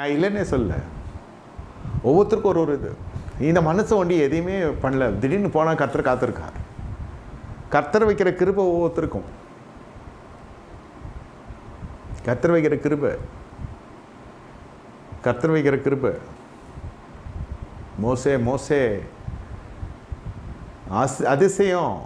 நான் இல்லைன்னே சொல்ல ஒவ்வொருத்தருக்கும் ஒரு ஒரு இது. இந்த மனசை ஒண்டி எதையுமே பண்ணல. திடீர்னு போனால் கர்த்தர் காத்திருக்கார் கர்த்தர் வைக்கிற கிருபை ஒவ்வொருத்தருக்கும். கர்த்தர் வைக்கிற கிருபை. கர்த்தர் வைக்கிற கிருபை. மோசே மோசே. ஆஸ் அதிசயம்.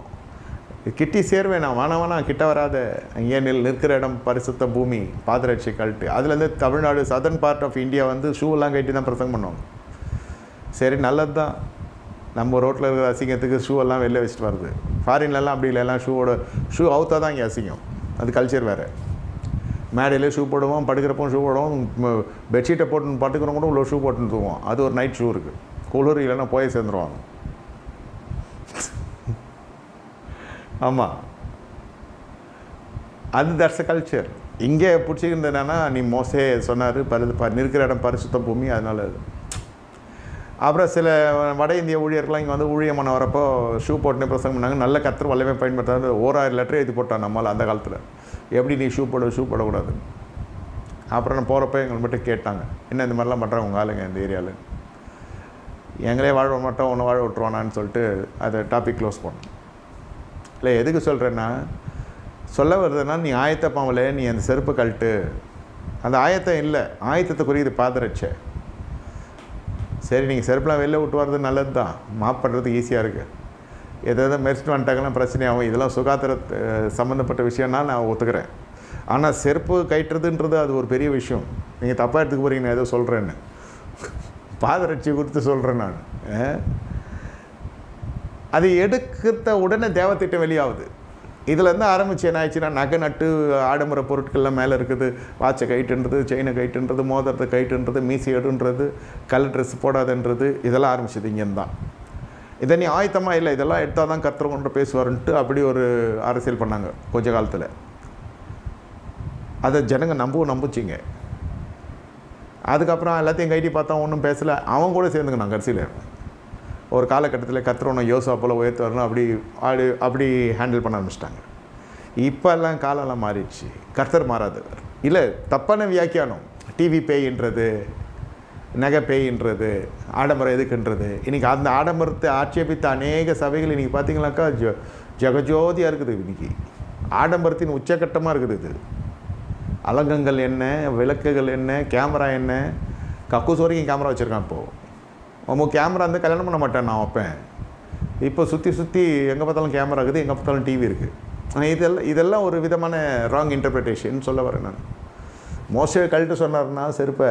கிட்டி சேர்வேன் நான். வேணாம் வேணாம் கிட்ட வராத. இங்கே நில் நிற்கிற இடம் பரிசுத்த பூமி பாதரட்சி கழட்டு. அதுலேருந்து Tamil Nadu southern part of India வந்து ஷூ எல்லாம் கட்டி தான் பிரசங்கம் பண்ணுவாங்க. சரி நல்லது தான் நம்ம ரோட்டில் இருக்கிற அசிங்கத்துக்கு ஷூ எல்லாம் வெளில வச்சுட்டு வருது ஃபாரின்லலாம் அப்படி இல்லை. எல்லாம் ஷூவோட ஷூ அவுத்தா தான் இங்கே அசிங்கம். அது கல்ச்சர் வேறு. மேடையில் ஷூ போடுவோம் படுக்கிறப்போ ஷூ போடுவோம். பெட்ஷீட்டை போட்டு படுக்கிறவங்க கூட உள்ள ஷூ போட்டுன்னு தூவோம் அது ஒரு நைட் ஷூ இருக்குது குளிர் இல்லைன்னா போய் சேர்ந்துருவாங்க. ஆமாம் அது தட்ஸ் அ கல்ச்சர் இங்கே பிடிச்சிக்கிறது என்னென்னா நீ மோசே சொன்னார் பரு ப நிற்கிற இடம் பரிசுத்த பூமி அதனால அது. அப்புறம் சில வட இந்திய ஊழியர்கள்லாம் இங்கே வந்து ஊழியமான வரப்போ ஷூ போட்டுன்னு பிரசங்கம் பண்ணாங்க. நல்ல கத்தர் வல்லமே பயன்படுத்தாது ஓராயிரம் லெட்டர் எழுதி போட்டான் நம்மளால் அந்த காலத்தில். எப்படி நீ ஷூ போட ஷூ போடக்கூடாது? அப்புறம் நான் போகிறப்ப எங்களை மட்டும் கேட்டாங்க. என்ன இந்த மாதிரிலாம் பண்ணுறாங்க உங்கள் ஆளுங்க இந்த ஏரியாவில் எங்களே வாழ மாட்டோம் உன்னை வாழ விட்டுருவானான்னு சொல்லிட்டு அதை டாபிக் க்ளோஸ் பண்ணோம். இல்லை எதுக்கு சொல்கிறேன்னா சொல்ல வருதுன்னா நீ ஆயத்த பாவல நீ அந்த செருப்பு கழட்டு. அந்த ஆயத்தம் இல்லை. ஆயத்தத்தை குறியுது பாதரட்சை. சரி நீங்கள் செருப்பெலாம் வெளில விட்டு வர்றது நல்லது தான் மாப் பண்ணுறதுக்கு ஈஸியாக இருக்குது எதாவது மெரிச்சிட்டு வந்துட்டாங்கன்னா பிரச்சனையாகும் இதெல்லாம் சுகாதார சம்மந்தப்பட்ட விஷயம்னா நான் ஒத்துக்கிறேன். ஆனால் செருப்பு கயிட்டுறதுன்றது அது ஒரு பெரிய விஷயம். நீங்கள் தப்பாக எடுத்துக்க போகிறீங்க நான் ஏதோ சொல்கிறேன்னு பாதரட்சி குறித்து சொல்கிறேன் நான். ஆ அது எடுக்கிறத உடனே தேவத்திட்டம் வெளியாகுது. இதுலேருந்து ஆரம்பிச்சு என்ன ஆயிடுச்சுன்னா நகை நட்டு ஆடம்பர பொருட்கள்லாம் மேலே இருக்குது. வாட்சை கைட்டுன்றது செயினை கைட்டுன்றது மோதிரத்தை கைட்டுன்றது மீசி எடுன்றது கலர் ட்ரெஸ் போடாதுன்றது இதெல்லாம் ஆரம்பிச்சது இங்கேருந்து தான். இதை நீ ஆயத்தமாக இல்லை இதெல்லாம் எடுத்தால் தான் கத்துறவங்க பேசுவாருன்ட்டு அப்படி ஒரு அரசியல் பண்ணாங்க கொஞ்ச காலத்தில். அதை ஜனங்க நம்பவும் நம்பிச்சிங்க. அதுக்கப்புறம் எல்லாத்தையும் கைட்டி பார்த்தா ஒன்றும் பேசலை. அவன் கூட சேர்ந்துங்க கடைசியில். ஒரு காலகட்டத்தில் கத்துறவனை யோசா போல் உயர்த்துவாருன்னு அப்படி அப்படி அப்படி ஹேண்டில் பண்ண ஆரம்பிச்சிட்டாங்க. இப்போல்லாம் காலம்லாம் மாறிடுச்சு. கர்த்தர் மாறாதவர். இல்லை தப்பான வியாக்கியானம். டிவி பேயின்றது நகை பேயின்றது ஆடம்பரம் எதுக்குன்றது. இன்றைக்கி அந்த ஆடம்பரத்தை ஆட்சேபித்த அநேக சபைகள் இன்றைக்கி பார்த்தீங்களாக்கா ஜ ஜெகஜோதியாக இருக்குது இன்றைக்கி ஆடம்பரத்தின் உச்சக்கட்டமாக இருக்குது இது. அலங்கங்கள் என்ன விளக்குகள் என்ன கேமரா என்ன கக்கூஸ் வரைக்கும் கேமரா வச்சுருக்கான் இப்போது அவன் கேமரா வந்து கல்யாணம் பண்ண மாட்டேன் நான் வைப்பேன். இப்போ சுற்றி சுற்றி எங்கே பார்த்தாலும் கேமரா இருக்குது எங்கே பார்த்தாலும் டிவி இருக்குது. ஆனால் இதெல்லாம் இதெல்லாம் ஒரு விதமான ராங் இன்டர்பிரிட்டேஷன் சொல்ல வரேன் நான். மோஸ்ட்லி கழட்டு சொன்னார்னா செருப்பை